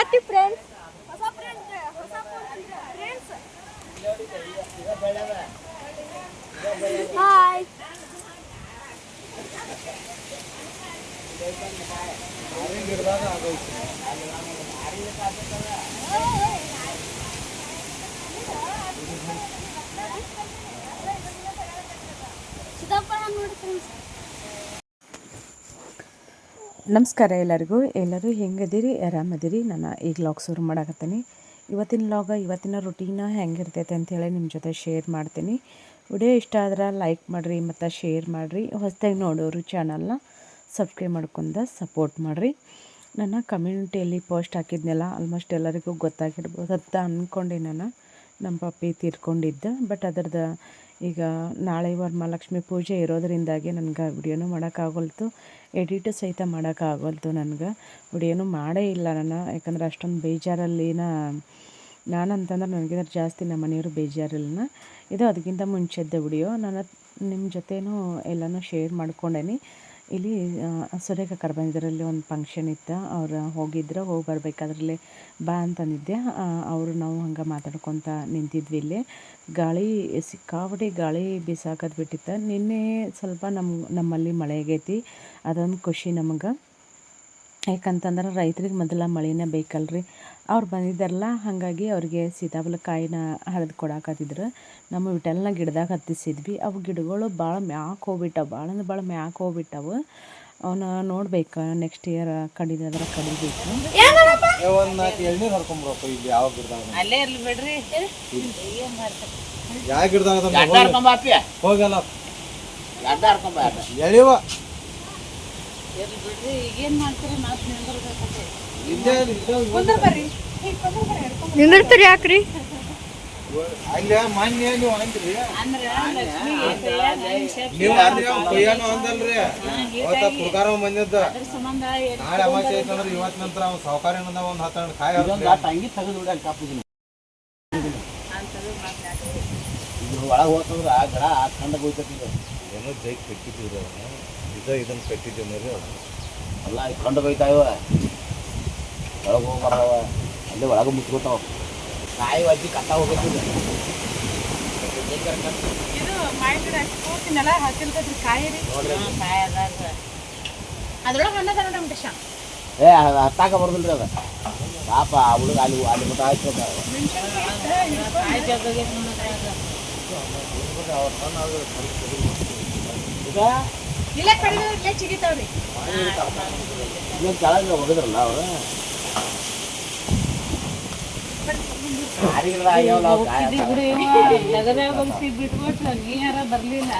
ಯಾಗತ್ತಿ friends ಹೊಸ friend ಹೊಸ phone friends hi ಸೀತಾಫಲ ನೋಡಿ ಫ್ರೆಂಡ್ಸ್ ನಮಸ್ಕಾರ ಎಲ್ಲರಿಗೂ. ಎಲ್ಲರೂ ಹೆಂಗದಿರಿ? ಆರಾಮದಿರಿ? ನಾನು ಈಗ ಲಾಗ್ ಶುರು ಮಾಡಾಕತ್ತೀನಿ. ಇವತ್ತಿನ ಲಾಗ ಇವತ್ತಿನ ರುಟೀನ ಹೆಂಗಿರ್ತೈತೆ ಅಂಥೇಳಿ ನಿಮ್ಮ ಜೊತೆ ಶೇರ್ ಮಾಡ್ತೀನಿ. ವಿಡಿಯೋ ಇಷ್ಟ ಆದ್ರೆ ಲೈಕ್ ಮಾಡಿರಿ ಮತ್ತು ಶೇರ್ ಮಾಡಿರಿ. ಹೊಸದಾಗಿ ನೋಡೋರು ಚಾನಲ್ನ ಸಬ್ಸ್ಕ್ರೈಬ್ ಮಾಡ್ಕೊಂಡು ಸಪೋರ್ಟ್ ಮಾಡಿರಿ. ನನ್ನ ಕಮ್ಯುನಿಟಿಯಲ್ಲಿ ಪೋಸ್ಟ್ ಹಾಕಿದ್ನೆಲ್ಲ ಆಲ್ಮೋಸ್ಟ್ ಎಲ್ಲರಿಗೂ ಗೊತ್ತಾಗಿರ್ಬೋದು ಅಂತ ಅಂದ್ಕೊಂಡೆ ನಾನು. ನಮ್ಮ ಪಪ್ಪಿ ತೀರ್ಕೊಂಡಿದ್ದೆ ಬಟ್ ಅದ್ರದ್ದು ಈಗ ನಾಳೆ ವರಮಹಾಲಕ್ಷ್ಮಿ ಪೂಜೆ ಇರೋದರಿಂದಾಗಿ ನನಗೆ ವಿಡಿಯೋನೂ ಮಾಡೋಕ್ಕಾಗಲ್ತು. ಎಡಿಟ್ ಸಹಿತ ಮಾಡೋಕ್ಕಾಗಲ್ತು ನನಗೆ. ವಿಡಿಯೋನು ಮಾಡೇ ಇಲ್ಲ ನಾನು. ಯಾಕಂದರೆ ಅಷ್ಟೊಂದು ಬೇಜಾರಲ್ಲಿನ ನಾನು ಅಂತಂದ್ರೆ ನನಗಿಂತ ಜಾಸ್ತಿ ನಮ್ಮ ಮನೆಯವರು ಬೇಜಾರಲ್ಲಿನ ಇದು ಅದಕ್ಕಿಂತ ಮುಂಚೆದ್ದ ವಿಡಿಯೋ. ನಾನು ನಿಮ್ಮ ಜೊತೆನೂ ಎಲ್ಲನೂ ಶೇರ್ ಮಾಡ್ಕೊಂಡೇನಿ. ಇಲ್ಲಿ ಸೂರ್ಯಕಾಕರ್ ಬಂದಿದ್ದರಲ್ಲಿ ಒಂದು ಫಂಕ್ಷನ್ ಇತ್ತು. ಅವ್ರು ಹೋಗಿದ್ರು, ಹೋಗಿ ಬರ್ಬೇಕಾದ್ರಲ್ಲಿ ಬಾ ಅಂತಂದಿದ್ದೆ. ಅವರು ನಾವು ಹಂಗೆ ಮಾತಾಡ್ಕೊತ ನಿಂತಿದ್ವಿ ಇಲ್ಲಿ. ಗಾಳಿ ಸಿಕ್ಕಾಪಟ್ಟೆ ಗಾಳಿ ಬಿಸಾಕದ್ ಬಿಟ್ಟಿತ್ತು. ನಿನ್ನೆ ಸ್ವಲ್ಪ ನಮ್ಮ ನಮ್ಮಲ್ಲಿ ಮಳೆ ಆಗೈತಿ. ಅದೊಂದು ಖುಷಿ ನಮಗೆ. ಯಾಕಂತಂದ್ರೆ ರೈತ್ರಿಗೆ ಮೊದಲ ಮಳೆನೇ ಬೇಕಲ್ರಿ. ಅವ್ರು ಬಂದಿದ್ದಾರಲ್ಲ ಹಾಗಾಗಿ ಅವ್ರಿಗೆ ಸೀತಾಫಲ ಕಾಯಿನ ಹರಿದು ಕೊಡಾಕತ್ತಿದ್ರು. ನಮ್ಮ ವಿಟಲ್ನ ಗಿಡದಾಗ ಹತ್ತಿಸಿದ್ವಿ. ಅವು ಗಿಡಗಳು ಭಾಳ ಮ್ಯಾಕ್ ಹೋಗ್ಬಿಟ್ಟವು. ಭಾಳ ಅಂದ್ರೆ ಭಾಳ ಮ್ಯಾಕ್ ಹೋಗ್ಬಿಟ್ಟವು. ಅವನ್ನ ನೋಡ್ಬೇಕು ನೆಕ್ಸ್ಟ್ ಇಯರ್ ಕಡಿದಾದ್ರೆ ಕಡಿಬೇಕು. ಯಾವ ಗಿಡದಾಗ? ಅಲ್ಲೇ ಇರ್ಲಿ ಬಿಡ್ರಿ ಯಾವ ಗಿಡದಾಗ ಅದ ಎಡ್ಡ ಹರ್ಕೊಂಬ ಅಪ್ಪಿ ನಿಂದಿರ್ತೀರಿ ಯಾಕ್ರಿ? ಅಲ್ಲ ಮಾನ್ಯ ನೀವು ಅಂದ್ರಿ. ಅಂದ್ರೆ ಲಕ್ಷ್ಮಿ ಕೈಯಾಗ ಹಿಶಾಬ್ ನೀವು ಅಂದ್ರಿ ಅವ್ನ್ ಕೊಯ್ಯಾನು ಅಂದಲ್ರಿ. ಅವತ್ತ ಕುಡ್ಕಾರ ಬಂದಿದ್ದ ಅದ್ರ ಸಂಬಂಧ ಏನ್ ನಾಳೆ ಅಮಾಸೆ ಐತಂದ್ರೆ ಇವತ್ ನಂತರ ಅವ್ನ ಸಾವುಕಾರ ಏನದ ಒಂದ್ ಹತ್ತು ಹಣ್ಣು ಕಾಯಿ ಹರ್ದ್ರಿ. ತಂಗಿ ತೆಗೆದು ಬಿಡ ಕಾಪುದಿನ ಅಂತದು ಮಾತಾಡ್ತೀವಿ ಇದು ಒಳಗೆ ಹೋಗ್ತಂದ್ರೆ ಆ ಗಿಡ ಆ ಕಂಡ ಇದು ಏನೋ ಜೈ ಇದ ಇದನ್ನ ಕಟ್ಟಿದ್ದೀವಿ ನೋಡ್ರಿ ಎಲ್ಲ ಈ ಕಂಡು ಬೈತಾವ ಒಳಗೆ ಹೋಗಿ ಬರವ. ಅಲ್ಲೇ ಒಳಗೆ ಮುಚ್ಕೋತಾವ. ಕಾಯಿ ಅಜ್ಜಿ ಕಟ್ಟ ಹೋಗೈತಿ ಇದು. ಇದು ಮಾಯಿ ಗಿಡ ಕೂತಿನಲ್ಲ ಹತ್ತಿರ್ತೈತ್ರಿ ಕಾಯಿ ರೀ? ಕಾಯಿ ಅದಾರ ಅದ್ರೊಳಗೆ ಹಣ್ಣದ ನೋಡ್ರಿ ಮಿಟೇಶ. ಏ ಅದ್ ಹತ್ತಾಕ ಬರ್ದಿಲ್ರಿ ಅದ. ಪಾಪ ಆ ಹುಡುಗ ಅಲ್ಲಿ ಅಲ್ಲಿ ಮಟ್ಟ ಹಾಕಿ ಕಾಯಿ ಈಗ ಇಲ್ಲೇ ಕಡಿಮೆ ಇಲ್ಲೇ ಚಿಗಿತಾವ್ರಿ. ಇನ್ನೇನು ಕೆಳಗೆ ಹೋಗಿದ್ರಲ್ಲ ಅವರು? ಗಿಡ ಆಗ್ಯಾವಲ್ಲ ಅವು ಕಾಯಿ ಹತ್ತಾವ. ನಗದಾಗ ಹೋಗ್ತಿ ಬಿಟ್ಬಿಟ್ರು ನೀ ಯಾರ ಬರ್ಲಿಲ್ಲ.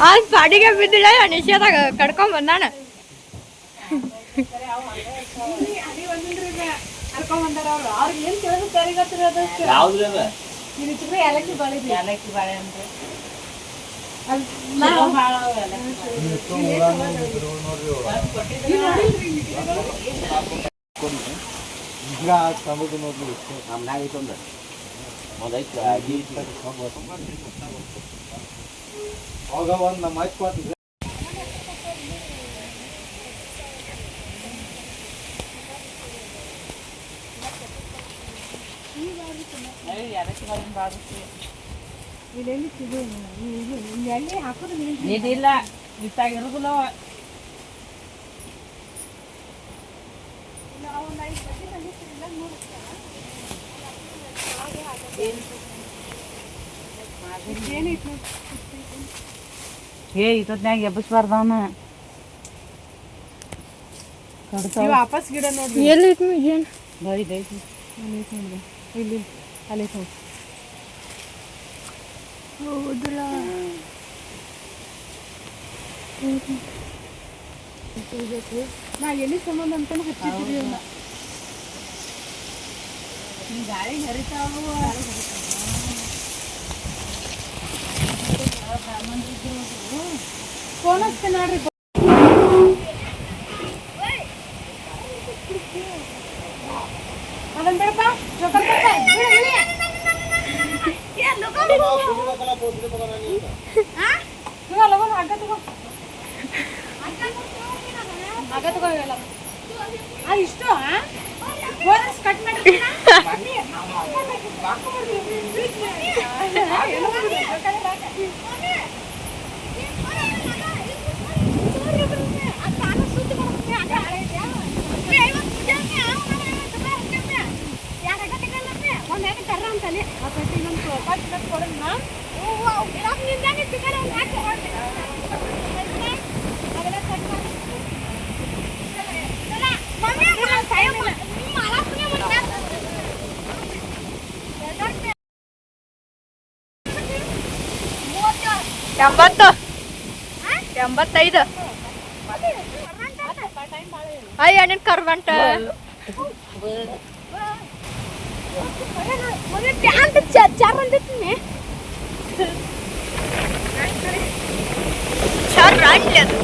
ಅವ್ನ ಪಾಡಿಗೆ ಬಿದ್ದಿಲ್ಲ ನಿಷೇಧಾಗ ಕಡ್ಕೊಂಡ್ ಬಂದಾನ ಯಾವ್ದ್ರಿ ಅದ ಏಲಕ್ಕಿ ಬಾಳೆ ಅಂದ್ರೆ ಭಾಳ ಏಲಕ್ಕಿ ಈಗ ತಂಬದು ನೋಡ್ರಿ ನಮ್ಮ ಒಂದು ಐತೆ ಅಜ್ಜಿ ಐತಿ ಅವಾಗ ಒಂದ್ ನಮ್ಮ ಅಜ್ಜ ಕೊಟ್ಟಿದ್ರಿ ಏಲಕ್ಕಿ ಬಾಳೆ ಭಾಳ ಇದಿಲ್ಲ ಇತ್ತಾಗಿರೋದಿಲ್ಲ ಅವ. ಏ ಇತ್ತೊತ್ನ್ಯಾಗ ಎಬ್ಬಸ್ಬಾರ್ದ ಅವನ ವಾಪಸ್ ಗಿಡ ನೋಡ್ರಿ ಎಲ್ಲಿ ಐತಿ ಏನ್ ಐತಿ ಇಲ್ಲಿ ಅಲ್ಲಿ ಐತಿ ಹೌದಲ್ಲ ನಾ ಎಲ್ಲಿ ಸಂಬಂಧ ಅಂತಾನೆ ಹಚ್ಚಿದ್ರಿ ಗಾಳಿ ಹರಿತಾವು? ಫೋನ್ ಹಚ್ತೀನಿ ನೋಡ್ರಿ ಅದನ್ನ ಬಿಡಪ್ಪ ಜೋಕರ್ ಕೊಡ್ತಾ, ಬಿಡು, ಇಳಿ. ತಗೋ, ಲಗು, ಹಗ್ಗ ತಗೋ. ಹಗ್ಗ ತಗೋ ಇವೆಲ್ಲ. ಅದು ಇಷ್ಟು? ಹೋದ್ರೆ ಕಟ್ ಮಾಡಿ ಎಂಬತ್ತು. ಎಂಬತ್ತೈದು. ಅಯ್ಯ ನಿನ್ ಕರ್ವಂಟ ಚರ್ ಅಂಡ್ಲಿ ಅದು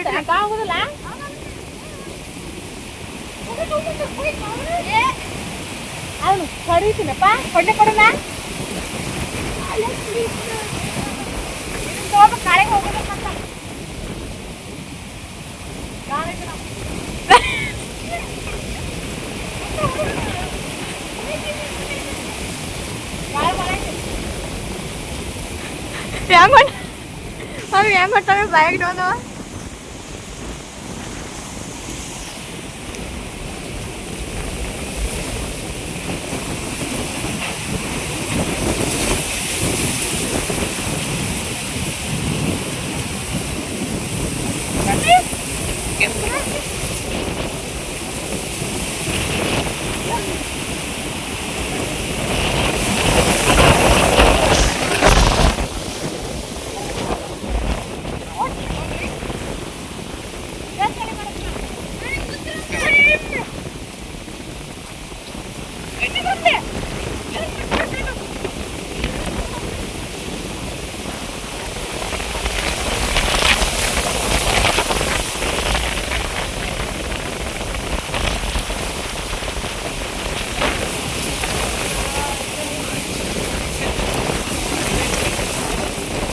ಆಗುದಿಲ್ಲ ಅವನು ಹೊಡಿತೀನಪ್ಪ ಹೊಟ್ಟೆ ಕೊಡಲ್ಲ ಕಾಳೆಗೆ ಹೋಗ್ಬೇಕಂತ ಹೆಂಗ್ ಮಾಡ ಅವ್ ಹೆಂಗ್ ಮಾಡ್ತಾವೆ ಬ್ಯಾಗ್ ಇಡೋನವ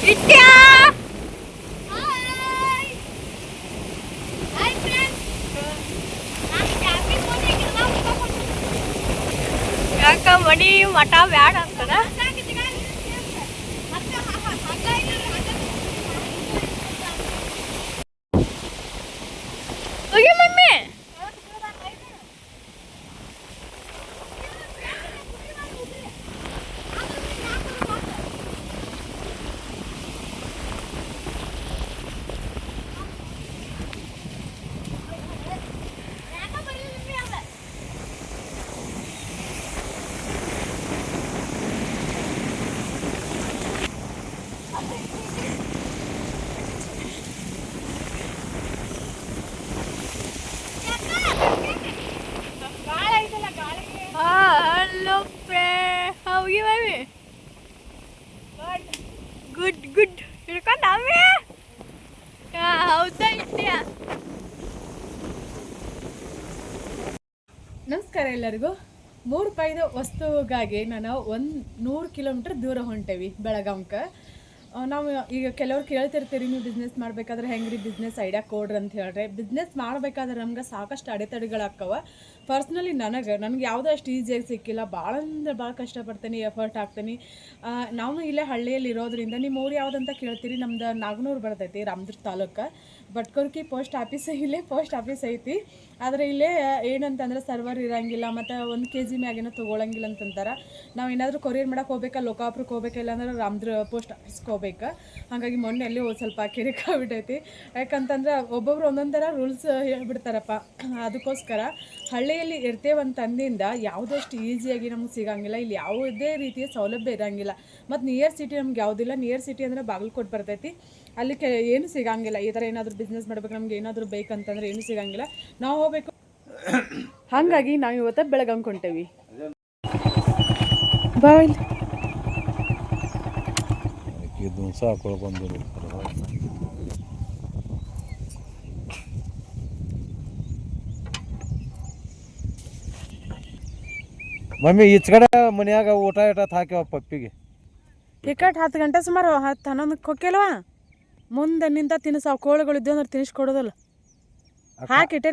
ಇಟ್ಯಾ ಯಾಕ ಮನಿ ಮಠ ಬ್ಯಾಡ ಅಂತದ ಹೋಗಿ ಮಮ್ಮಿ ಹಲೋ ಫ್ರೇ ಹೋಗಿ ಮಮ್ಮಿ ಗುಡ್ ಹಿಡ್ಕೊಂಡು ಅವೇ ಹೌದಾ ನಮಸ್ಕಾರ ಎಲ್ಲರಿಗೂ. ಮೂರು ರೂಪಾಯಿದ ವಸ್ತುಗಾಗಿ ನಾನು ಒಂದು ನೂರು ಕಿಲೋಮೀಟ್ರ್ ದೂರ ಹೊಂಟೇವಿ ಬೆಳಗಾಂಕ್ಕೆ ಆ, ನಾವು ಈಗ ಕೆಲವ್ರು ಕೇಳ್ತಿರ್ತೀರಿ, ನೀವು ಬಿಸ್ನೆಸ್ ಮಾಡ್ಬೇಕಾದ್ರೆ ಹೆಂಗ್ರಿ ಬಿಸ್ನೆಸ್ ಐಡಿಯಾ ಕೊಡ್ರಿ ಅಂತ ಹೇಳ್ರಿ. ಬಿಸ್ನೆಸ್ ಮಾಡ್ಬೇಕಾದ್ರೆ ನಮ್ಗೆ ಸಾಕಷ್ಟು ಅಡೆತಡೆಗಳಾಕ್ಕವ ಪರ್ಸ್ನಲಿ ನನಗೆ ನನಗೆ ಯಾವುದೋ ಅಷ್ಟು ಈಸಿಯಾಗಿ ಸಿಕ್ಕಿಲ್ಲ. ಭಾಳ ಅಂದ್ರೆ ಭಾಳ ಕಷ್ಟಪಡ್ತೀನಿ ಎಫರ್ಟ್ ಹಾಕ್ತೀನಿ. ನಾವು ಇಲ್ಲೇ ಹಳ್ಳಿಯಲ್ಲಿ ಇರೋದ್ರಿಂದ ನಿಮ್ಮ ಊರು ಯಾವುದಂತ ಕೇಳ್ತೀರಿ? ನಮ್ದು ನಾಗನೂರು ಬರ್ತೈತಿ ರಾಮದುರ್ಗ ತಾಲೂಕು. ಬಟ್ಕೊರ್ಕಿ ಪೋಸ್ಟ್ ಆಫೀಸ್ ಇಲ್ಲೇ ಪೋಸ್ಟ್ ಆಫೀಸ್ ಐತಿ. ಆದರೆ ಇಲ್ಲೇ ಏನಂತಂದ್ರೆ ಸರ್ವರ್ ಇರಂಗಿಲ್ಲ, ಮತ್ತು ಒಂದು ಕೆ ಜಿ ಮ್ಯಾಗೇನೋ ತೊಗೊಳಂಗಿಲ್ಲ ಅಂತಂತಾರೆ. ನಾವು ಏನಾದರೂ ಕೊರಿಯರ್ ಮಾಡಕ್ಕೆ ಹೋಗ್ಬೇಕಾ ಲೋಕಾಪುರಕ್ಕೆ ಹೋಗ್ಬೇಕಾ, ಇಲ್ಲಾಂದ್ರೆ ರಾಮದ್ರ ಪೋಸ್ಟ್ ಆಫೀಸ್ಗೆ ಹೋಗ್ಬೇಕು? ಹಾಗಾಗಿ ಮೊನ್ನೆ ಅಲ್ಲಿ ಸ್ವಲ್ಪ ಕಿರಿಕಾಗ್ಬಿಟ್ಟೈತಿ ಯಾಕಂತಂದ್ರೆ ಒಬ್ಬೊಬ್ರು ಒಂದೊಂದು ಥರ ರೂಲ್ಸ್ ಹೇಳ್ಬಿಡ್ತಾರಪ್ಪ. ಅದಕ್ಕೋಸ್ಕರ ಹಳ್ಳಿಯಲ್ಲಿ ಇರ್ತೇವಂತಂದಿಂದ ಯಾವುದಷ್ಟು ಈಸಿಯಾಗಿ ನಮ್ಗೆ ಸಿಗಂಗಿಲ್ಲ. ಇಲ್ಲಿ ಯಾವುದೇ ರೀತಿಯ ಸೌಲಭ್ಯ ಇರಂಗಿಲ್ಲ. ಮತ್ತು ನಿಯರ್ ಸಿಟಿ ನಮ್ಗೆ ಯಾವುದಿಲ್ಲ. ನಿಯರ್ ಸಿಟಿ ಅಂದರೆ ಬಾಗಲಕೋಟೆ ಬರ್ತೈತಿ. ಅಲ್ಲಿ ಕೆ ಏನು ಸಿಗಂಗಿಲ್ಲ. ಈ ಥರ ಏನಾದರೂ ಬಿಸ್ನೆಸ್ ಮಾಡ್ಬೇಕು ನಮ್ಗೆ ಏನಾದರೂ ಬೇಕಂತಂದ್ರೆ ಏನು ಸಿಗಂಗಿಲ್ಲ. ನಾವು ಹೋಗ್ಬೇಕು. ಹಾಗಾಗಿ ನಾವು ಇವತ್ತು ಬೆಳಗ್ಗೆ ಹೊಂಟೇವಿ ಬಾಯ್ ಮಮ್ಮಿ ಈಚ ಕಡೆ ಮನ್ಯಾಗ ಊಟ ಇಟ ಹಾಕ್ಯಾವ ಪಪ್ಪಿಗೆ. ಟಿಕೆಟ್ ಹತ್ತು ಗಂಟೆ ಸುಮಾರು ಹತ್ತು ಹನ್ನೊಂದಕ್ಕೆ ಹೋಗ್ಯಲ್ವಾ ಮುಂದೆ ನಿಂತ ತಿನ್ನಿಸಾವು ಕೋಳಿಗಳು ಇದ್ದೇವೆ ಅಂದ್ರೆ ತಿನ್ನಿಸ್ಕೊಡೋದಲ್ಲ. ಹಾಕಿಟ್ಟೆ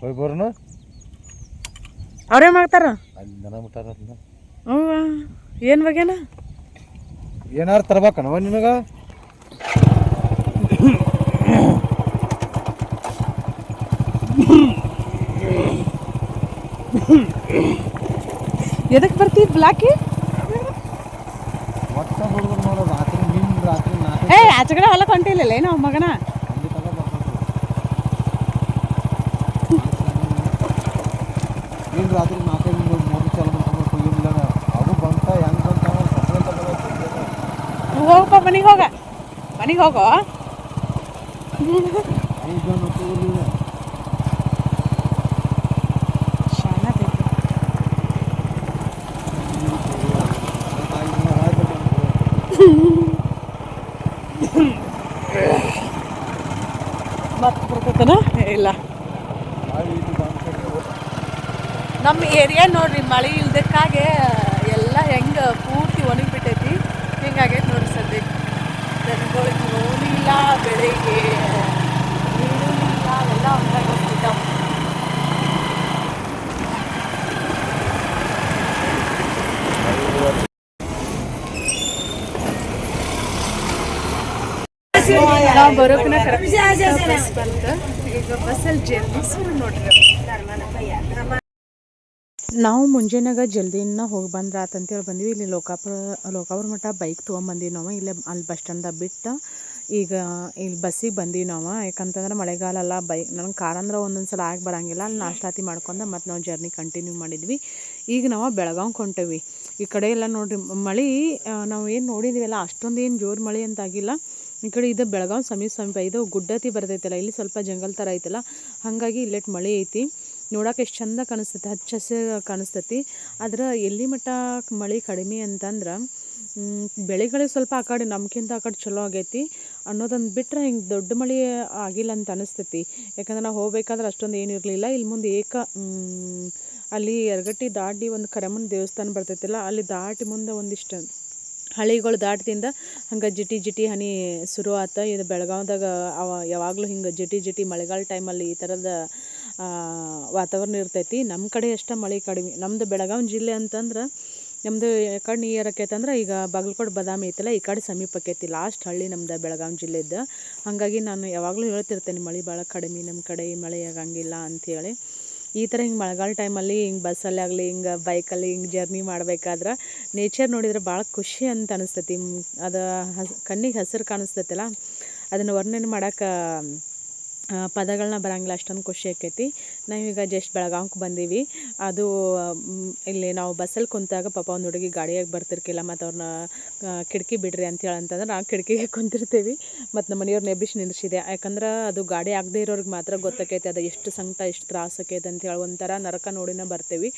ಹೋಗಿ ಬರೋನು. ಅವ್ರೇ ಮಾಡ್ತಾರ? ಅಲ್ಲಿ ದನ ಅವ್ವ ಏನು ಬಗ್ಗೆನ ಏನಾರು ತರ್ಬೇಕನವ ನಿಮಗೆ ಎದಕ್ಕೆ ಬರ್ತಿ? ಬ್ಲಾಕಿ ಮತ್ತೆ ಹುಡುಗರು ನೋಡು ರಾತ್ರಿ ನಿನ್ನ ರಾತ್ರಿ ನಾಲ್ಕು ಏ ಆಚೆ ಕಡೆ ಹೊಲಕ್ಕೆ ಹೊಂಟಿಲ್ಲ ಏನೋ ಮಗನ? ರಾತ್ರಿ ನಾಲ್ಕೈದು ಮೂರು ಚಲ ಅದು ಬಂತ ಹೆಂಗೆ ಬಂತ ಹೋಗಪ್ಪ ಮನೆಗೆ ಹೋಗ. ಮನೆಗೆ ಹೋಗೋ ಮತ್ತೆ ಬರ್ತೈತನ ಇಲ್ಲ ನಮ್ಮ ಏರಿಯಾ ನೋಡ್ರಿ, ಮಳೆ ಇಲ್ದಕ್ಕಾಗೆ ಎಲ್ಲ ಹೆಂಗೆ ಪೂರ್ತಿ ಒಣಗಿಬಿಟ್ಟೈತಿ. ಹಿಂಗಾಗೈತೆ ನೋಡ್ರಿ ಸದ್ಯಕ್ಕೆ. ದನಗಳಿಗೆ ನೋಡಿಲ್ಲ ಬೆಳಿಗ್ಗೆ ನೀರು ಇಲ್ಲ ಅವೆಲ್ಲ ಒಂದಾಗಿ ಹೋಗ್ಬಿಟ್ಟಾವ ನಾವು ಬರೋಕನ ಕರೆಕ್ಟ್ ಬಸ್ ಬಂತು. ಈಗ ಬಸ್ಸಲ್ಲಿ ಜರ್ನಿ ಶುರು ನೋಡ್ರಿ. ನಾವು ಮುಂಜಾನಾಗ ಜಲ್ದಿನ ಹೋಗಿ ಬಂದ್ರೆ ಆತಂತೇಳಿ ಬಂದ್ವಿ. ಇಲ್ಲಿ ಲೋಕಾಪುರ ಲೋಕಾಪುರ ಮಠ ಬೈಕ್ ತೊಗೊಂಬಂದೀವಿ ನಾವು. ಇಲ್ಲೇ ಅಲ್ಲಿ ಬಸ್ ಸ್ಟ್ಯಾಂಡ್ದಾಗ ಬಿಟ್ಟು ಈಗ ಇಲ್ಲಿ ಬಸ್ಸಿಗೆ ಬಂದೀವಿ ನಾವು. ಯಾಕಂತಂದ್ರೆ ಮಳೆಗಾಲ ಬೈಕ್ ನನಗೆ ಕಾರ್ ಅಂದ್ರೆ ಒಂದೊಂದು ಸಲ ಆಗಿ ಬರಂಗಿಲ್ಲ. ಅಲ್ಲಿ ನಾಷ್ಟಾತಿ ಮಾಡ್ಕೊಂಡು ಮತ್ತು ನಾವು ಜರ್ನಿ ಕಂಟಿನ್ಯೂ ಮಾಡಿದ್ವಿ. ಈಗ ನಾವು ಬೆಳಗಾವ್ ಹೊಂಟೇವಿ ಈ ಕಡೆ ಎಲ್ಲ ನೋಡ್ರಿ, ಮಳೆ ನಾವು ಏನು ನೋಡಿದ್ದೀವಲ್ಲ ಅಷ್ಟೊಂದು ಏನು ಜೋರು ಮಳೆ ಅಂತ ಆಗಿಲ್ಲ. ಈ ಕಡೆ ಇದು ಬೆಳಗಾವ್ ಸಮೀಪ ಸಮೀಪ, ಇದು ಗುಡ್ಡತಿ ಬರ್ತೈತಲ್ಲ, ಇಲ್ಲಿ ಸ್ವಲ್ಪ ಜಂಗಲ್ ಥರ ಐತಲ್ಲ, ಹಾಗಾಗಿ ಇಲ್ಲೆಟ್ ಮಳೆ ಐತಿ. ನೋಡಕ್ಕೆ ಎಷ್ಟು ಚಂದ ಕಾಣಿಸ್ತೈತಿ, ಹಚ್ಚ ಹಸಿರು ಕಾಣಿಸ್ತೈತಿ. ಆದ್ರೆ ಎಲ್ಲಿ ಮಟ್ಟ ಮಳೆ ಕಡಿಮೆ ಅಂತಂದ್ರೆ ಬೆಳೆಗಳಿಗೆ ಸ್ವಲ್ಪ ಆ ಕಡೆ ನಮ್ಗಿಂತ ಆ ಕಡೆ ಚಲೋ ಆಗೈತಿ. ಅನ್ನೋದೊಂದು ಬಿಟ್ಟರೆ ಹಿಂಗೆ ದೊಡ್ಡ ಮಳೆ ಆಗಿಲ್ಲ ಅಂತ ಅನಿಸ್ತೈತಿ. ಯಾಕಂದ್ರೆ ನಾವು ಹೋಗ್ಬೇಕಾದ್ರೆ ಅಷ್ಟೊಂದು ಏನು ಇರಲಿಲ್ಲ. ಇಲ್ಲಿ ಮುಂದೆ ಏಕ ಅಲ್ಲಿ ಎರಗಟ್ಟಿ ದಾಟಿ ಒಂದು ಕರಮನ ದೇವಸ್ಥಾನ ಬರ್ತೈತಿಲ್ಲ, ಅಲ್ಲಿ ದಾಟಿ ಮುಂದೆ ಒಂದಿಷ್ಟು ಹಳಿಗಳು ದಾಟದಿಂದ ಹಂಗೆ ಜಿಟಿ ಜಿಟಿ ಹನಿ ಶುರು ಆತ. ಇದು ಬೆಳಗಾವ್ದಾಗ ಅವ ಯಾವಾಗಲೂ ಹಿಂಗೆ ಜಿಟಿ ಜಿಟಿ ಮಳೆಗಾಲ ಟೈಮಲ್ಲಿ ಈ ಥರದ ವಾತಾವರಣ ಇರ್ತೈತಿ. ನಮ್ಮ ಕಡೆ ಅಷ್ಟೇ ಮಳೆ ಕಡಿಮೆ. ನಮ್ಮದು ಬೆಳಗಾವಿ ಜಿಲ್ಲೆ ಅಂತಂದ್ರೆ ನಮ್ಮದು ಕಡೆ ನಿಯರ್ ಆಕೈತಂದ್ರೆ ಈಗ ಬಾಗಲಕೋಟೆ ಬದಾಮಿ ಐತಲ್ಲ, ಈ ಕಡೆ ಸಮೀಪ ಆಕೈತಿ ಲಾಸ್ಟ್ ಹಳ್ಳಿ ನಮ್ದು ಬೆಳಗಾವಿ ಜಿಲ್ಲೆದ್ದು ಹಾಗಾಗಿ ನಾನು ಯಾವಾಗಲೂ ಹೇಳ್ತಿರ್ತೇನೆ ಮಳೆ ಭಾಳ ಕಡಿಮೆ ನಮ್ಮ ಕಡೆ ಮಳೆ ಆಗಂಗಿಲ್ಲ ಅಂಥೇಳಿ ಈ ಥರ ಹಿಂಗೆ ಮಳೆಗಾಲ ಟೈಮಲ್ಲಿ ಹಿಂಗೆ ಬಸ್ಸಲ್ಲಿ ಆಗಲಿ, ಹಿಂಗೆ ಬೈಕಲ್ಲಿ ಹಿಂಗೆ ಜರ್ನಿ ಮಾಡ್ಬೇಕಾದ್ರೆ ನೇಚರ್ ನೋಡಿದ್ರೆ ಭಾಳ ಖುಷಿ ಅಂತ ಅನಿಸ್ತೈತಿ. ಅದು ಹಸ್, ಕಣ್ಣಿಗೆ ಹಸಿರು ಕಾಣಿಸ್ತೈತಲ್ಲ, ಅದನ್ನು ವರ್ಣನೆ ಮಾಡೋಕೆ ಪದಗಳನ್ನ ಬರಂಗಿಲ್ಲ, ಅಷ್ಟೊಂದು ಖುಷಿ ಆಕೈತಿ. ನಾವೀಗ ಜಸ್ಟ್ ಬೆಳಗಾಂಗೆ ಬಂದೀವಿ. ಅದು ಇಲ್ಲಿ ನಾವು ಬಸ್ಸಲ್ಲಿ ಕುಂತಾಗ ಪಾಪ ಒಂದು ಹುಡುಗಿ ಗಾಡಿಯಾಗಿ ಬರ್ತಿರ್ಕಿಲ್ಲ, ಮತ್ತು ಅವ್ರನ್ನ ಕಿಟಕಿ ಬಿಡ್ರಿ ಅಂತೇಳಿ ಅಂತಂದ್ರೆ ನಾವು ಕಿಟಕಿಗೆ ಕುಂತಿರ್ತೀವಿ. ಮತ್ತು ನಮ್ಮ ಮನೆಯವ್ರನ್ನ ಎಬ್ಬಿಸಿ ನಿಲ್ಲಿಸಿದೆ ಯಾಕಂದ್ರೆ ಅದು ಗಾಡಿ ಆಗದೆ ಇರೋರಿಗೆ ಮಾತ್ರ ಗೊತ್ತಾಕೈತಿ, ಅದು ಎಷ್ಟು ಸಂಕಟ, ಎಷ್ಟು ತ್ರಾಸ ಆಕೈತೆ ಅಂತೇಳಿ ಒಂಥರ ನರಕ ನೋಡಿನ ಬರ್ತೀವಿ.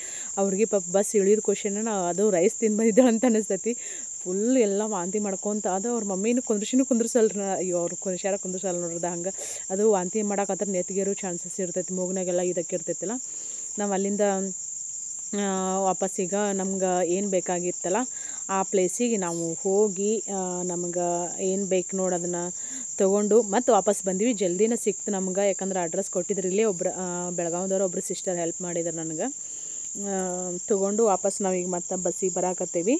ಅವ್ರಿಗೆ ಪಾಪ ಬಸ್ ಇಳಿದ ಖುಷಿನ ನಾವು ಅದು ರೈಸ್ ತಿಂದು ಬಂದಿದ್ದಾಳೆ ಅಂತ ಅನಿಸ್ತೈತಿ. ಫುಲ್ ಎಲ್ಲ ವಾಂತಿ ಮಾಡ್ಕೊತ, ಅದು ಅವ್ರ ಮಮ್ಮಿನೂ ಕುಂದ್ರಿಸಿನೂ ಕುಂದ್ರಿಸಲ್ರಿ ಅಯ್ಯೋ ಅವ್ರು ಕುಂದ್ರಿಸ್ಯಾರ ಕುಂದ್ರಿಸಲ್ಲ ನೋಡ್ರದ ಹಂಗೆ. ಅದು ವಾಂತಿ ಮಾಡಾಕತ್ರ ನೆತ್ತಿಗೆರೋ ಚಾನ್ಸಸ್ ಇರ್ತೈತಿ, ಮೂಗ್ನಾಗೆಲ್ಲ ಇದಕ್ಕೆ ಇರ್ತೈತಿಲ್ಲ. ನಾವು ಅಲ್ಲಿಂದ ವಾಪಸ್ಸಿಗೆ ನಮ್ಗೆ ಏನು ಬೇಕಾಗಿತ್ತಲ್ಲ, ಆ ಪ್ಲೇಸಿಗೆ ನಾವು ಹೋಗಿ ನಮ್ಗೆ ಏನು ಬೇಕು ನೋಡಿ ಅದನ್ನು ತೊಗೊಂಡು ಮತ್ತು ವಾಪಸ್ ಬಂದ್ವಿ. ಜಲ್ದಿನ ಸಿಕ್ತು ನಮ್ಗೆ, ಯಾಕಂದ್ರೆ ಅಡ್ರೆಸ್ ಕೊಟ್ಟಿದ್ರು ಇಲ್ಲೇ ಒಬ್ರು ಬೆಳಗಾವ್ದವ್ರು ಒಬ್ರು ಸಿಸ್ಟರ್ ಹೆಲ್ಪ್ ಮಾಡಿದ್ರು ನನಗೆ. ತೊಗೊಂಡು ವಾಪಸ್ ನಾವೀಗ ಮತ್ತೆ ಬಸ್ಸಿಗೆ ಬರಾಕತ್ತೀವಿ.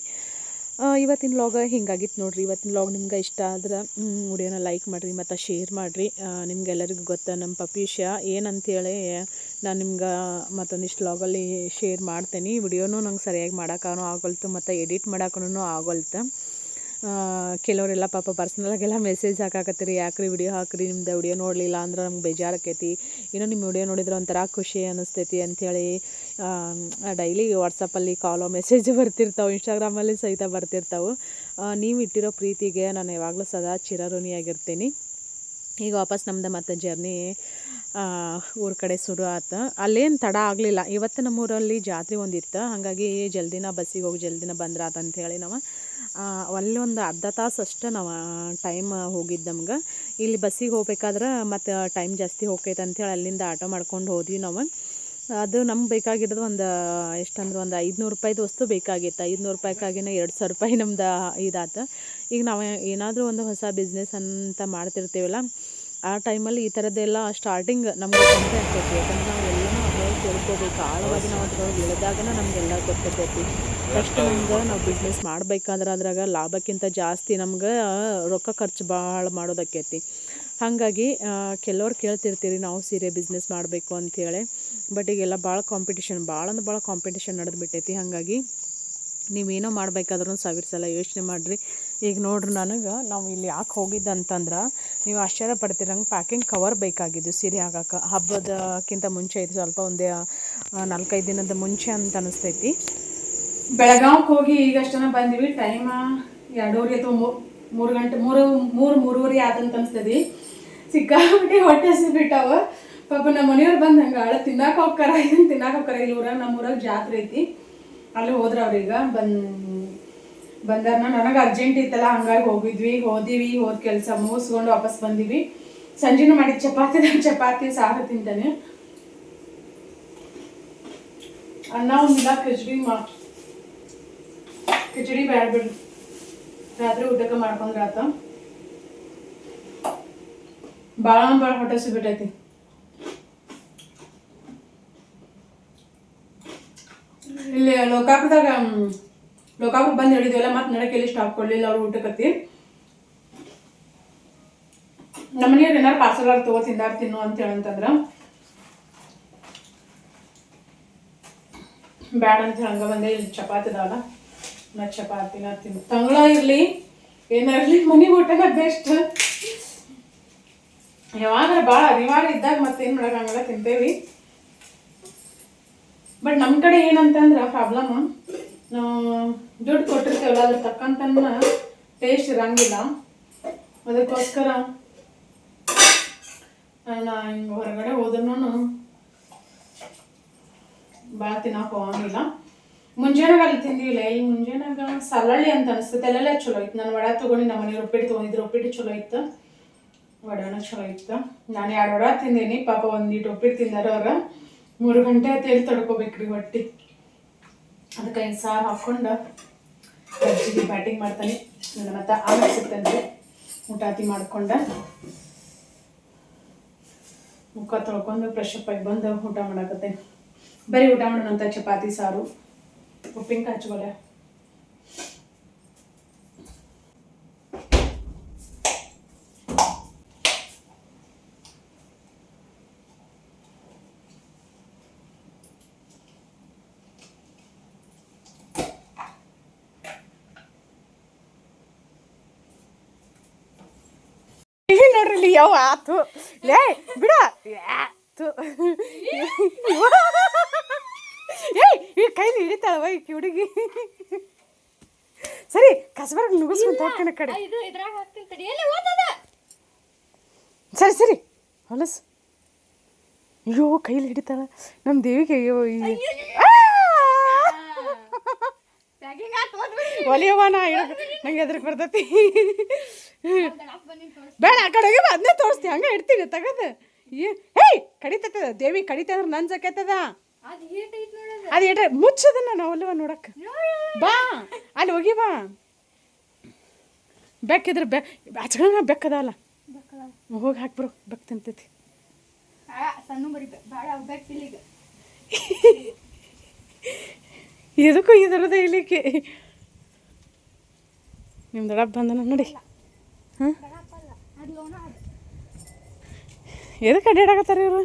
ಇವತ್ತಿನ ಲಾಗ ಹಿಂಗಾಗಿತ್ತು ನೋಡ್ರಿ. ಇವತ್ತಿನ ಲಾಗ್ ನಿಮ್ಗೆ ಇಷ್ಟ ಆದ್ರೆ ವಿಡಿಯೋನ ಲೈಕ್ ಮಾಡಿರಿ, ಮತ್ತು ಶೇರ್ ಮಾಡಿರಿ. ನಿಮ್ಗೆಲ್ಲರಿಗೂ ಗೊತ್ತ ನಮ್ಮ ಪಪೀಷ ಏನಂತೇಳಿ ನಾನು ನಿಮ್ಗೆ ಮತ್ತೊಂದಿಷ್ಟು ಲಾಗಲ್ಲಿ ಶೇರ್ ಮಾಡ್ತೇನೆ. ವಿಡಿಯೋನೂ ನಂಗೆ ಸರಿಯಾಗಿ ಮಾಡೋಕ್ಕೂ ಆಗೋಲ್ತು, ಮತ್ತು ಎಡಿಟ್ ಮಾಡೋಕ್ಕೂ ಆಗೋಲ್ತು. ಕೆಲವರೆಲ್ಲ ಪಾಪ ಪರ್ಸ್ನಲಾಗೆಲ್ಲ ಮೆಸೇಜ್ ಹಾಕಾಕತ್ತೀರಿ. ಯಾಕ್ರಿ ವಿಡಿಯೋ ಹಾಕ್ರಿ? ನಿಮ್ದು ವಿಡಿಯೋ ನೋಡಲಿಲ್ಲ ಅಂದ್ರೆ ನಮ್ಗೆ ಬೇಜಾರಾಕೈತಿ. ಇನ್ನೂ ನಿಮ್ಮ ವಿಡಿಯೋ ನೋಡಿದ್ರೆ ಒಂಥರ ಖುಷಿ ಅನ್ನಿಸ್ತೈತಿ ಅಂಥೇಳಿ ಡೈಲಿ ವಾಟ್ಸಪ್ಪಲ್ಲಿ ಕಾಲೋ ಮೆಸೇಜ್ ಬರ್ತಿರ್ತಾವೆ. ಇನ್ಸ್ಟಾಗ್ರಾಮಲ್ಲಿ ಸಹಿತ ಬರ್ತಿರ್ತಾವೆ. ನೀವು ಇಟ್ಟಿರೋ ಪ್ರೀತಿಗೆ ನಾನು ಯಾವಾಗಲೂ ಸದಾ ಚಿರಋಣಿಯಾಗಿರ್ತೀನಿ. ಈಗ ವಾಪಸ್ ನಮ್ದು ಮತ್ತೆ ಜರ್ನಿ ಊರ ಕಡೆ ಶುರು ಆತ. ಅಲ್ಲೇನು ತಡ ಆಗಲಿಲ್ಲ. ಇವತ್ತು ನಮ್ಮೂರಲ್ಲಿ ಜಾತ್ರೆ ಒಂದಿತ್ತು ಹಾಗಾಗಿ ಜಲ್ದಿನ ಬಸ್ಸಿಗೆ ಹೋಗಿ ಜಲ್ದಿನ ಬಂದ್ರ ಹೇಳಿ ನಾವು ಅಲ್ಲಿ ಒಂದು ಅರ್ಧ ತಾಸು ಅಷ್ಟೇ ನಾವು ಟೈಮ್ ಹೋಗಿದ್ದು ನಮ್ಗೆ. ಇಲ್ಲಿ ಬಸ್ಸಿಗೆ ಹೋಗ್ಬೇಕಾದ್ರೆ ಮತ್ತು ಟೈಮ್ ಜಾಸ್ತಿ ಹೋಗ್ತೈತೆ ಅಂಥೇಳಿ ಅಲ್ಲಿಂದ ಆಟೋ ಮಾಡ್ಕೊಂಡು ಹೋದ್ವಿ ನಾವು. ಅದು ನಮ್ಗೆ ಬೇಕಾಗಿರೋದು ಒಂದು ಎಷ್ಟಂದ್ರೆ ಒಂದು ಐದುನೂರು ರೂಪಾಯಿದು ವಸ್ತು ಬೇಕಾಗಿತ್ತು. ಐದುನೂರು ರೂಪಾಯಿಗಾಗಿನ ಎರಡು ಸಾವಿರ ರೂಪಾಯಿ ನಮ್ದು ಇದಾತು. ಈಗ ನಾವು ಏನಾದರೂ ಒಂದು ಹೊಸ ಬಿಸ್ನೆಸ್ ಅಂತ ಮಾಡ್ತಿರ್ತೀವಲ್ಲ, ಆ ಟೈಮಲ್ಲಿ ಈ ಥರದ್ದೆಲ್ಲ ಸ್ಟಾರ್ಟಿಂಗ್ ನಮಗೆ ತೊಂದರೆ ಆಗ್ತೈತಿ. ಯಾಕಂದ್ರೆ ನಾವು ಎಲ್ಲನೂ ಅದ್ರೊಳಗೆ ತಿಳ್ಕೊಬೇಕು ಆಳವಾಗಿ ನಾವು ಅದ್ರೊಳಗೆ ಇಳಿದಾಗನ ನಮಗೆಲ್ಲ ಗೊತ್ತಿರ್ತೈತಿ ಫಸ್ಟ್ ನಮ್ಗೆ ನಾವು ಬಿಸ್ನೆಸ್ ಮಾಡ್ಬೇಕಾದ್ರೆ ಅದ್ರಾಗ ಲಾಭಕ್ಕಿಂತ ಜಾಸ್ತಿ ನಮ್ಗೆ ರೊಕ್ಕ ಖರ್ಚು ಭಾಳ ಮಾಡೋದಕ್ಕೈತಿ. ಹಾಗಾಗಿ ಕೆಲವ್ರು ಕೇಳ್ತಿರ್ತೀರಿ ನಾವು ಸೀರೆ ಬಿಸ್ನೆಸ್ ಮಾಡಬೇಕು ಅಂಥೇಳಿ ಬಟ್ ಈಗೆಲ್ಲ ಭಾಳ ಕಾಂಪಿಟೇಷನ್ ಭಾಳ ಅಂದ್ರೆ ಭಾಳ ಕಾಂಪಿಟೇಷನ್ ನಡೆದು ಬಿಟ್ಟೈತಿ. ಹಾಗಾಗಿ ನೀವೇನೋ ಮಾಡಬೇಕಾದ್ರೂ ಸಾವಿರ ಸಲ ಯೋಚನೆ ಮಾಡಿರಿ. ಈಗ ನೋಡ್ರಿ ನನಗೆ, ನಾವು ಇಲ್ಲಿ ಯಾಕೆ ಹೋಗಿದ್ದು ಅಂತಂದ್ರೆ ನೀವು ಆಶ್ಚರ್ಯ ಪಡ್ತೀರಂಗೆ ಪ್ಯಾಕಿಂಗ್ ಕವರ್ ಬೇಕಾಗಿದ್ದು ಸೀರೆ ಆಗಕ್ಕೆ ಹಬ್ಬದಕ್ಕಿಂತ ಮುಂಚೆ ಇದು ಸ್ವಲ್ಪ ಒಂದೇ ನಾಲ್ಕೈದು ದಿನದ ಮುಂಚೆ ಅಂತ ಅನಿಸ್ತೈತಿ. ಬೆಳಗಾವ್ಗೆ ಹೋಗಿ ಈಗಷ್ಟನ ಬಂದೀವಿ ಟೈಮ ಎರಡೂವರೆ ಅಥವಾ ಮೂರು ಮೂರು ಗಂಟೆ, ಮೂರು ಮೂರು, ಮೂರುವರೆ ಆದಂತ ಅನಿಸ್ತದೆ. ಸಿಕ್ಕಾಬಿಟ್ಟು ಹೊಟ್ಟೆ ಹಸಿಬಿಟ್ಟಾವ. ಪಾಪ ನಮ್ಮ ಮನೆಯವ್ರು ಬಂದು ಹಂಗೆ ಅಳ ತಿನ್ನಕ್ಕೆ ಹೋಗ್ತಾರ ಇದನ್ನು ತಿನ್ನಕ್ಕೆ ಹೋಗ್ತಾರ ಇಲ್ಲಿ ಊರಾಗ ನಮ್ಮ ಊರಾಗ ಜಾತ್ರೆ ಐತಿ. ಅಲ್ಲಿ ಹೋದ್ರ ಅವ್ರೀಗ ಬಂದ್ ಬಂದಾರ ನನಗೆ ಅರ್ಜೆಂಟ್ ಇತ್ತಲ್ಲ, ಹಂಗಾಗಿ ಹೋಗಿದ್ವಿ. ಹೋದಿವಿ, ಹೋದ ಕೆಲಸ ಮುಗಿಸ್ಕೊಂಡು ವಾಪಸ್ ಬಂದಿವಿ. ಸಂಜೆನೂ ಮಾಡಿದ ಚಪಾತಿ ಚಪಾತಿ, ಸಾರು ತಿಂತಾನೆ. ಅನ್ನ ಒಂದಿಲ್ಲ ಖಿಚಡಿ ಮಾ ಖಿಚಡಿ ಬೇಡಬಿಡ್ರಿ ಬಿಡ್ರಿ ರಾತ್ರಿ ಊಟಕ್ಕೆ ಮಾಡ್ಕೊಂಡ್ರೆ ಆತ ಭಾಳ ಭಾಳ ಹೊಟ್ಟೆ ಸಿಬಿಟ್ಟೈತಿ ಇಲ್ಲಿ ಲೋಕಾಪುರದಾಗ ಲೋಕಾಪುರ ಬಂದು ಹೇಳಿದ್ವಲ್ಲ ಮತ್ತೆ ನಡಕ್ಕೆ ಎಲ್ಲಿ ಸ್ಟಾಪ್ ಕೊಡ್ಲಿಲ್ಲ ಅವ್ರು ಊಟಕ್ಕತ್ತಿ ನಮ್ಮ ಮನೆಯವ್ರು ಏನಾರು ಪಾರ್ಸಲ್ ಆರ್ ತಗೋ ತಿಂದಾರ, ತಿನ್ನು ಅಂತ ಹೇಳಂತಂದ್ರ. ಬ್ಯಾಡ ಅಂತ ಹಂಗ ಬಂದೆ, ಇಲ್ಲಿ ಚಪಾತಿ ಅದಾವಲ್ಲ ನಾ ಚಪಾತಿನ ತಿನ್ನು. ತಂಗಳ ಇರ್ಲಿ ಏನಾರಲಿ ಮನೆ ಊಟನ ಬೆಸ್ಟ್ ಯಾವಾಗ ಭಾಳ ಅನಿವಾರ್ಯ ಇದ್ದಾಗ ಮತ್ತೇನು ಹಂಗಲ್ಲ ತಿಂತೇವಿ ಬಟ್ ನಮ್ಮ ಕಡೆ ಏನಂತಂದ್ರೆ ಪ್ರಾಬ್ಲಮ್ ದುಡ್ಡು ಕೊಟ್ಟಿರ್ತೇವಲ್ಲ, ಅದ್ರ ತಕ್ಕಂತನ ಟೇಸ್ಟ್ ಇರಂಗಿಲ್ಲ. ಅದಕ್ಕೋಸ್ಕರ ನಾ ಹಿಂಗೆ ಹೊರಗಡೆ ಹೋದ್ರೂ ಭಾಳ ತಿನ್ನಕ್ಕೆ ಹೋಗಂಗಿಲ್ಲ. ಮುಂಜಾನಾಗ ಅಲ್ಲಿ ತಿಂದಿಲ್ಲ. ಈ ಮುಂಜಾನಾಗ ಸಲಳ್ಳಿ ಅಂತ ಅನಿಸ್ತೈತೆ. ಅಲ್ಲೆಲ್ಲ ಚಲೋ ಇತ್ತು. ನಾನು ವಡೆ ತೊಗೊಂಡು ನಮ್ಮ ಮನೆ ಉಪ್ಪಿಟ್ಟು ತೊಗೊಂಡಿದ್ರು. ಉಪ್ಪಿಟ್ಟು ಚಲೋ ಇತ್ತು. ವಡಾನ ಚಲೋ ಇತ್ತು. ನಾನು ಎರಡು ವಡ ತಿಂದೀನಿ. ಪಾಪ ಒಂದಿಟ್ಟು ಉಪ್ಪಿಟ್ಟು ತಿಂದಾರ ಅವ್ರ. ಮೂರು ಗಂಟೆ ತೇಲಿ ತಡ್ಕೋಬೇಕ್ರಿ ಹೊಟ್ಟಿ. ಅದಕ್ಕೆ ಈ ಸಾರು ಹಾಕ್ಕೊಂಡು ಅಜ್ಜಿಗೆ ಬ್ಯಾಟಿಂಗ್ ಮಾಡ್ತಾನೆ. ನನ್ನ ಮತ್ತೆ ಆಮೇಲೆ ಸಿಗ್ತಂತೆ ಊಟಾತಿ ಮಾಡ್ಕೊಂಡ ಮುಖ ತೊಳ್ಕೊಂಡು ಫ್ರೆಶಪ್ ಆಗಿ ಬಂದು ಊಟ ಮಾಡಾಕತ್ತೆ ಬರೀ ಊಟ ಮಾಡೋಣಂತ ಚಪಾತಿ, ಸಾರು. ಉಪ್ಪಿನಕಾಯಿ ಹಚ್ಕೊಲೆ ಇಲ್ಲಿ ನೋಡ್ರಿ ಇಲ್ಲಿ ಯಾವ ಆತು? ಲೇ ಬಿಡ. ಆತು. ಏಯ್ ಈ ಕೈಲಿ ಹಿಡಿತಾಳವ ಈ ಹುಡುಗಿ. ಸರಿ ಕಸಬರ್ಗ್ ನುಗ್ಗಿಸ್ಕೊಂತ ಹೋಗ್ತಾನೆ ಕಡೆ. ಸರಿ ಸರಿ. ಹೊಲಸ್. ಅಯ್ಯೋ ಕೈಲಿ ಹಿಡಿತಾಳ. ನಮ್ಮ ದೇವಿಗೆ ಅಯ್ಯೋ ಒಲಿಯವ್ವ ನಾ ನಂಗೆ ಎದ್ರಕ್ ಬರ್ತೈತಿ. ಬೇಡ ಆ ಕಡೆಗೆ ಅದನ್ನೇ ತೋರಿಸ್ತಿ ಹಂಗೆ ಇಡ್ತೀನಿ ತಗದ. ಏಯ್ ಕಡಿತದ ದೇವಿ ಕಡಿತದ್ರ ನನ್ ನೋಡೋದು ಅದು ಏಟ ಮುಚ್ಚದನ್ನ ನಾವು ಅಲ್ಲವ ನೋಡಕ್ಕ ಬಾ ಅಲ್ಲಿ ಹೋಗಿ ಬಾ. ಬೆಕ್ಕಿದ್ರೆ ಬೆ ಬೆಕ್ಕದ ಅಲ್ಲ ಹೋಗಿ ಹಾಕ್ಬರು ಬೆಕ್ ತಿಂತೈತಿ. ಇದಕ್ಕೂ ಇದರದ ಇಲ್ಲಿಕ್ಕೆ? ನಿಮ್ದು ಬಂದನ ನೋಡಿ. ಎದಕ್ಕೆ ಅಡ್ಡಾಡಕತ್ತಾರ ಇವರು?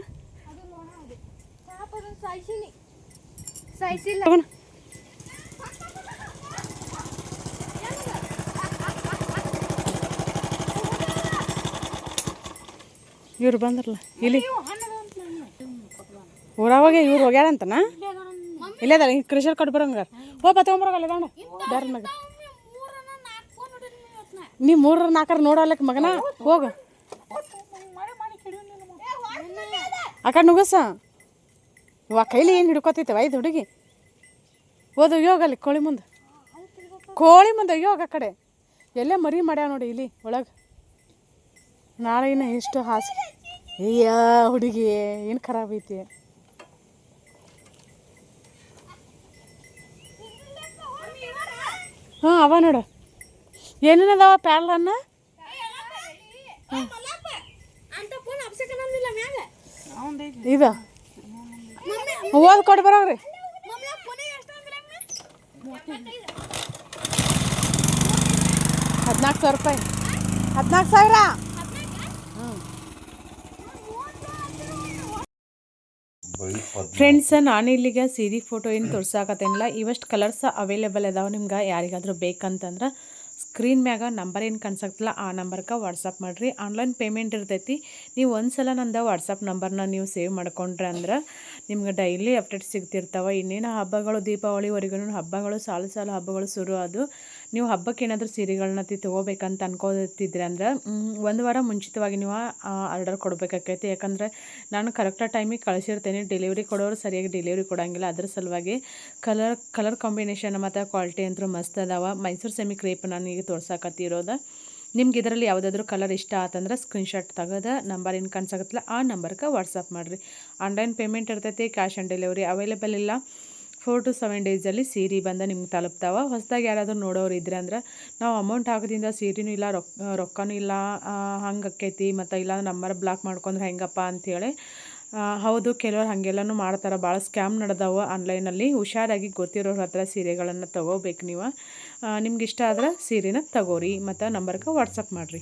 ಇವ್ರು ಬಂದ್ರಲ್ಲ, ಇಲ್ಲಿ. ಊರಾವಾಗ ಇವ್ರು ಹೋಗ್ಯಾರಂತನಾ? ಇಲ್ಲೇ ಕೃಷಿ ಕೊಟ್ಟು ಬರೋಂಗಾರ. ಹೋಗ್ಬ ತಗೊಂಬರೋಗಲ್ಲ ಬೇರೆ ಮಗ. ನೀ ಮೂರರ ನಾಲ್ಕರ ನೋಡಲ್ಲಕ್ ಮಗನ? ಹೋಗ. ಅಕ್ಕ ನುಗಸ ವಾ ಕೈಲಿ ಏನು ಹಿಡ್ಕೊತೈತೆ? ಐದು ಹುಡುಗಿ. ಓದು ಯೋಗ ಅಲ್ಲಿ ಕೋಳಿ ಮುಂದೆ. ಕೋಳಿ ಮುಂದೆ ಯೋಗ ಆ ಕಡೆ. ಎಲ್ಲೇ ಮರಿ ಮಾಡ್ಯಾವ ನೋಡಿ ಇಲ್ಲಿ, ಒಳಗೆ. ನಾಳೆ ಇನ್ನು ಎಷ್ಟು ಹಾಸಿಗೆ ಅಯ್ಯ, ಹುಡುಗಿ, ಏನು ಖರಾಬ್ ಐತಿ. ಹಾಂ, ಅವ ನೋಡು. ಏನೇನದಾವ ಪ್ಯಾರ್ಲನ್ನ ಇದು. ಓದ್ ಕೊಟ್ಟು ಬರೋರಿ ಹದಿನಾಲ್ಕು ಸಾವಿರ ರೂಪಾಯಿ. ಹದಿನಾಲ್ಕು ಸಾವಿರ? ಫ್ರೆಂಡ್ಸ್ ನಾನು ಇಲ್ಲಿಗೆ ಸೀರೆ ಫೋಟೋ ಏನು ತೋರ್ಸಾಕತ್ತೇನಿಲ್ಲ, ಇವಷ್ಟು ಕಲರ್ಸ್ ಅವೈಲೇಬಲ್ ಇದಾವೆ ನಿಮ್ಗೆ ಯಾರಿಗಾದ್ರೂ ಬೇಕಂತಂದ್ರೆ ಸ್ಕ್ರೀನ್ ಮ್ಯಾಗ ನಂಬರ್ ಏನು ಕಾಣಿಸಕ್ತಿಲ್ಲ, ಆ ನಂಬರ್ಗೆ ವಾಟ್ಸಪ್ ಮಾಡಿರಿ. ಆನ್ಲೈನ್ ಪೇಮೆಂಟ್ ಇರ್ತೈತಿ. ನೀವು ಒಂದು ಸಲ ನಂದು ವಾಟ್ಸಪ್ ನಂಬರ್ನ ನೀವು ಸೇವ್ ಮಾಡ್ಕೊಂಡ್ರೆ ಅಂದ್ರೆ ನಿಮ್ಗೆ ಡೈಲಿ ಅಪ್ಡೇಟ್ ಸಿಗ್ತಿರ್ತಾವೆ. ಇನ್ನೇನು ಹಬ್ಬಗಳು ದೀಪಾವಳಿವರೆಗೂ ಹಬ್ಬಗಳು, ಸಾಲು ಸಾಲು ಹಬ್ಬಗಳು ಶುರು ಅದು ನೀವು ಹಬ್ಬಕ್ಕೆ ಏನಾದರೂ ಸೀರೆಗಳನ್ನ ತೊಗೋಬೇಕಂತ ಅನ್ಕೋತಿದ್ರಿ ಅಂದ್ರೆ ಒಂದು ವಾರ ಮುಂಚಿತವಾಗಿ ನೀವು ಆರ್ಡರ್ ಕೊಡಬೇಕಾಕೈತಿ ಯಾಕಂದರೆ ನಾನು ಕರೆಕ್ಟಾಗಿ ಟೈಮಿಗೆ ಕಳಿಸಿರ್ತೇನೆ. ಡೆಲಿವರಿ ಕೊಡೋರು ಸರಿಯಾಗಿ ಡೆಲಿವರಿ ಕೊಡೋಂಗಿಲ್ಲ. ಅದ್ರ ಸಲುವಾಗಿ ಕಲರ್ ಕಲರ್ ಕಾಂಬಿನೇಷನ್ ಮತ್ತು ಕ್ವಾಲಿಟಿ ಅಂತೂ ಮಸ್ತ್ ಅದಾವ. ಮೈಸೂರು ಸೆಮಿ ಕ್ರೇಪ್ ನಾನು ಈಗ ತೋರ್ಸಾಕತ್ತಿರೋದು. ನಿಮ್ಗೆ ಇದರಲ್ಲಿ ಯಾವುದಾದ್ರೂ ಕಲರ್ ಇಷ್ಟ ಆತಂದ್ರೆ ಸ್ಕ್ರೀನ್ಶಾಟ್ ತೆಗೆದ ನಂಬರ್ ಏನು ಕಾಣಿಸಾಕತ್ತಲ್ಲ, ಆ ನಂಬರ್ಗೆ ವಾಟ್ಸಪ್ ಮಾಡಿರಿ. ಆನ್ಲೈನ್ ಪೇಮೆಂಟ್ ಇರ್ತೈತಿ ಕ್ಯಾಶ್ ಆನ್ ಡೆಲಿವರಿ ಅವೈಲೇಬಲ್ ಇಲ್ಲ. ಫೋರ್ ಟು ಸೆವೆನ್ ಡೇಸಲ್ಲಿ ಸೀರೆ ಬಂದು ನಿಮ್ಗೆ ತಲುಪ್ತಾವೆ. ಹೊಸದಾಗಿ ಯಾರಾದರೂ ನೋಡೋರು ಇದ್ರೆ ಅಂದ್ರೆ ನಾವು ಅಮೌಂಟ್ ಹಾಕೋದ್ರಿಂದ ಸೀರೆನೂ ಇಲ್ಲ ರೊಕ್ಕ ರೊಕ್ಕನೂ ಇಲ್ಲ ಹಂಗೆ ಅಕ್ಕೈತಿ ಮತ್ತು ಇಲ್ಲ ನಂಬರ್ ಬ್ಲಾಕ್ ಮಾಡ್ಕೊಂಡ್ರೆ ಹೆಂಗಪ್ಪ ಅಂಥೇಳಿ ಹೌದು ಕೆಲವರು ಹಾಗೆಲ್ಲನೂ ಮಾಡ್ತಾರೆ. ಭಾಳ ಸ್ಕ್ಯಾಮ್ ನಡೆದವು ಆನ್ಲೈನಲ್ಲಿ ಹುಷಾರಾಗಿ ಗೊತ್ತಿರೋರ ಹತ್ರ ಸೀರೆಗಳನ್ನು ತಗೋಬೇಕು ನೀವು. ನಿಮ್ಗೆ ಇಷ್ಟ ಆದ್ರೆ ಸೀರೆನ ತಗೋರಿ. ಮತ್ತು ನಂಬರ್ಗೆ ವಾಟ್ಸಪ್ ಮಾಡಿರಿ.